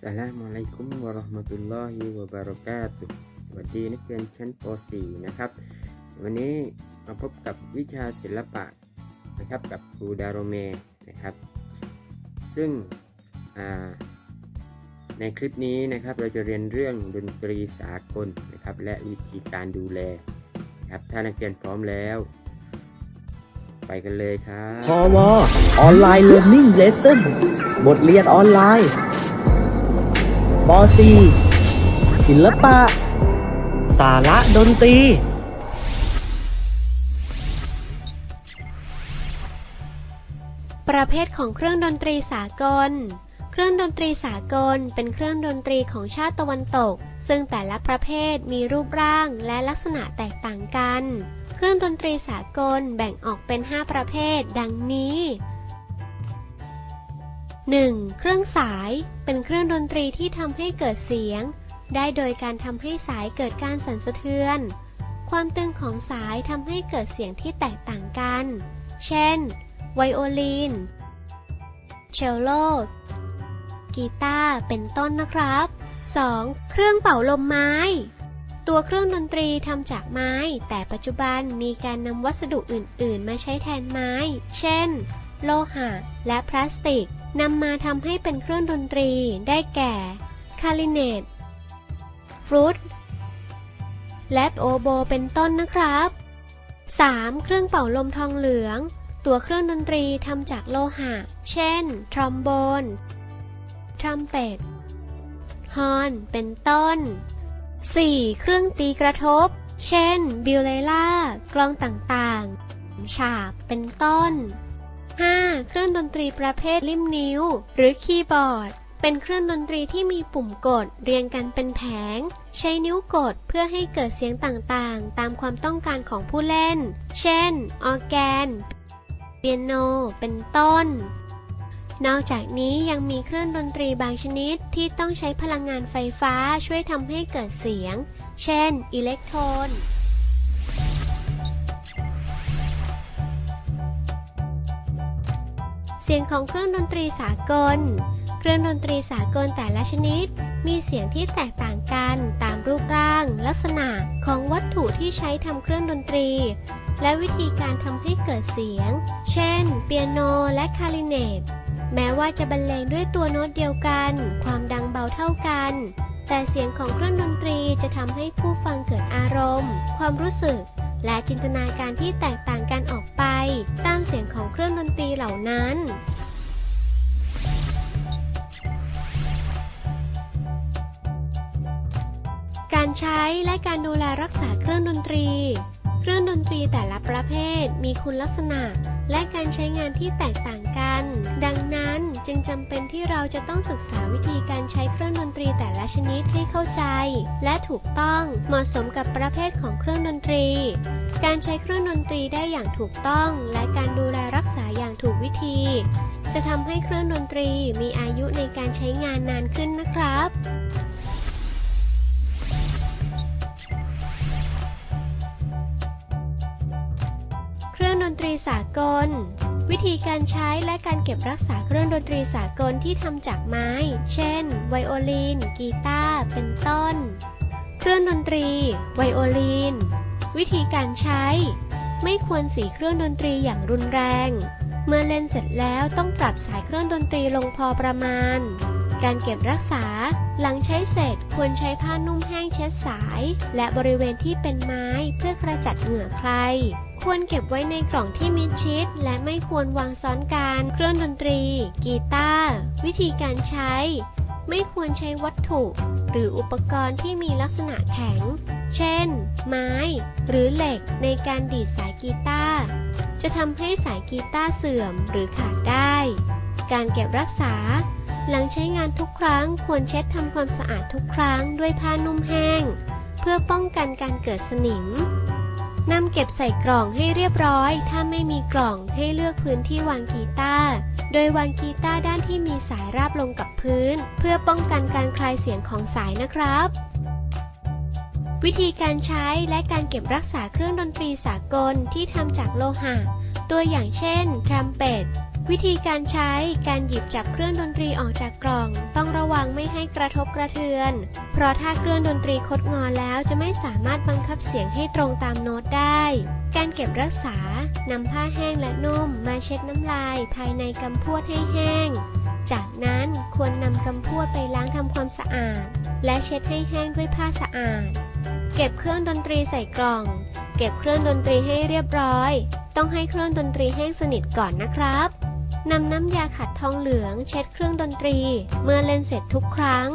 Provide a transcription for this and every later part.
สลามุอะลัยกุมวะเราะห์มะตุลลอฮิวะบารอกาตุสวัสดีนักเรียนชั้นป .4 นะครับ วันนี้มาพบกับวิชาศิลปะนะครับกับครูดาโรเมนะครับ ซึ่งในคลิปนี้นะครับเราจะเรียนเรื่องดนตรีสากลนะครับ และวิธีการดูแลครับถ้านักเรียนพร้อมแล้ว ไปกันเลยครับพอวออนไลน์เรียนนิ่งเลสเซ่นบทเรียนออนไลน์ ป .4 ศิลปะ สาระดนตรี ประเภทของเครื่องดนตรีสากล เครื่องดนตรีสากลเป็นเครื่องดนตรีของชาติตะวันตก ซึ่งแต่ละประเภทมีรูปร่างและลักษณะแตกต่างกัน เครื่องดนตรีสากลแบ่งออกเป็น 5 ประเภท ดังนี้ 1. เครื่องสายเป็นเครื่องดนตรีที่ทำให้เกิดเสียง ได้โดยการทำให้สายเกิดการสั่นสะเทือน ความตึงของสายทำให้เกิดเสียงที่แตกต่างกัน เช่น ไวโอลิน เชลโล กีตาร์เป็นต้นนะครับ 2. เครื่องเป่าลมไม้ ตัวเครื่องดนตรีทำจากไม้ แต่ปัจจุบันมีการนำวัสดุอื่น ๆ มาใช้แทนไม้ เช่น โลหะ และพลาสติก นำมาทำให้เป็นเครื่องดนตรีได้แก่คาริเนตฟรุตและโอโบเป็นต้นนะครับ 3. เครื่องเป่าลมทองเหลือง ตัวเครื่องดนตรีทำจากโลหะ เช่น ทรอมโบน ทรัมเป็ต ฮอน เป็นต้น 4. เครื่องตีกระทบ เช่น บิวเลล่า กลองต่างๆ ฉาบ เป็นต้น 5. เครื่องดนตรีประเภทลิมนิ้ว หรือคีย์บอร์ด เป็นเครื่องดนตรีที่มีปุ่มกดเรียงกันเป็นแผง ใช้นิ้วกดเพื่อให้เกิดเสียงต่างๆ ตามความต้องการของผู้เล่น เช่น ออร์แกน เปียโน เป็นต้น นอกจากนี้ยังมีเครื่องดนตรีบางชนิดที่ต้องใช้พลังงานไฟฟ้าช่วยทำให้เกิดเสียง เช่น อิเล็กโทรน เสียงของเครื่องดนตรีสากล เครื่องดนตรีสากลแต่ละชนิด มีเสียงที่แตกต่างกันตามรูปร่าง ลักษณะของวัตถุที่ใช้ทำเครื่องดนตรี และวิธีการทำให้เกิดเสียง เช่น เปียโนและคาริเนต แม้ว่าจะบรรเลงด้วยตัวโน้ตเดียวกัน ความดังเบาเท่ากัน แต่เสียงของเครื่องดนตรีจะทำให้ผู้ฟังเกิดอารมณ์ ความรู้สึก และจินตนาการที่แตกต่างกันออกไป ตามเสียงของเครื่องดนตรีเหล่านั้นการใช้และการดูแลรักษาเครื่องดนตรี เครื่องดนตรีแต่ละประเภทมีคุณลักษณะ และการใช้งานที่แตกต่างกัน ดังนั้นจึงจำเป็นที่เราจะต้องศึกษาวิธีการใช้เครื่องดนตรีแต่ละชนิดให้เข้าใจ และถูกต้องเหมาะสมกับประเภทของเครื่องดนตรี การใช้เครื่องดนตรีได้อย่างถูกต้อง และการดูแลรักษาอย่างถูกวิธี จะทำให้เครื่องดนตรีมีอายุในการใช้งานนานขึ้นนะครับ ดนตรีสากล วิธีการใช้และการเก็บรักษาเครื่องดนตรีสากลที่ทำจากไม้ เช่น ไวโอลิน กีตาร์ เป็นต้น เครื่องดนตรี ไวโอลิน วิธีการใช้ ไม่ควรสีเครื่องดนตรีอย่างรุนแรง เมื่อเล่นเสร็จแล้วต้องปรับสายเครื่องดนตรีลงพอประมาณ การเก็บรักษา หลังใช้เสร็จควรใช้ผ้านุ่มแห้งเช็ดสาย และบริเวณที่เป็นไม้เพื่อกระจัดเหงื่อใคร ควรเก็บไว้ในกล่องที่มิดชิด และไม่ควรวางซ้อนกัน เครื่องดนตรี กีตาร์วิธีการใช้ ไม่ควรใช้วัตถุ หรืออุปกรณ์ที่มีลักษณะแข็ง เช่น ไม้ หรือเหล็กในการดีดสายกีตาร์จะทำให้สายกีตาร์เสื่อมหรือขาดได้ การเก็บรักษา หลังใช้งานทุกครั้งควรเช็ดทำความสะอาดทุกครั้งด้วยผ้านุ่มแห้ง เพื่อป้องกันการเกิดสนิม นำเก็บใส่กล่องให้เรียบร้อย ถ้าไม่มีกล่องให้เลือกพื้นที่วางกีตาร์ โดยวางกีตาร์ด้านที่มีสายราบลงกับพื้น เพื่อป้องกันการคลายเสียงของสายนะครับ วิธีการใช้และการเก็บรักษาเครื่องดนตรีสากลที่ทำจากโลหะ ตัวอย่างเช่น ทรัมเป็ต วิธีการใช้การหยิบจับเครื่องดนตรีออกจากกล่อง ต้องระวังไม่ให้กระทบกระเทือน เพราะถ้าเครื่องดนตรีคดงอแล้วจะไม่สามารถบังคับเสียงให้ตรงตามโน้ตได้ การเก็บรักษานำผ้าแห้งและนุ่มมาเช็ดน้ำลายภายในกำพวดให้แห้ง จากนั้นควรนำกำพวดไปล้างทำความสะอาด และเช็ดให้แห้งด้วยผ้าสะอาด เก็บเครื่องดนตรีใส่กล่อง เก็บเครื่องดนตรีให้เรียบร้อย ต้องให้เครื่องดนตรีแห้งสนิทก่อนนะครับ นำน้ำยาขัดทองเหลืองเช็ดเครื่องดนตรี เมื่อเล่นเสร็จทุกครั้ง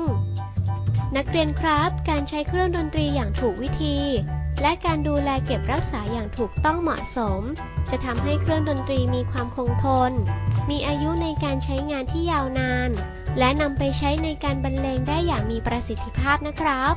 นักเรียนครับการใช้เครื่องดนตรีอย่างถูกวิธี และการดูแลเก็บรักษาอย่างถูกต้องเหมาะสม จะทำให้เครื่องดนตรีมีความคงทน มีอายุในการใช้งานที่ยาวนาน และนำไปใช้ในการบรรเลงได้อย่างมีประสิทธิภาพนะครับ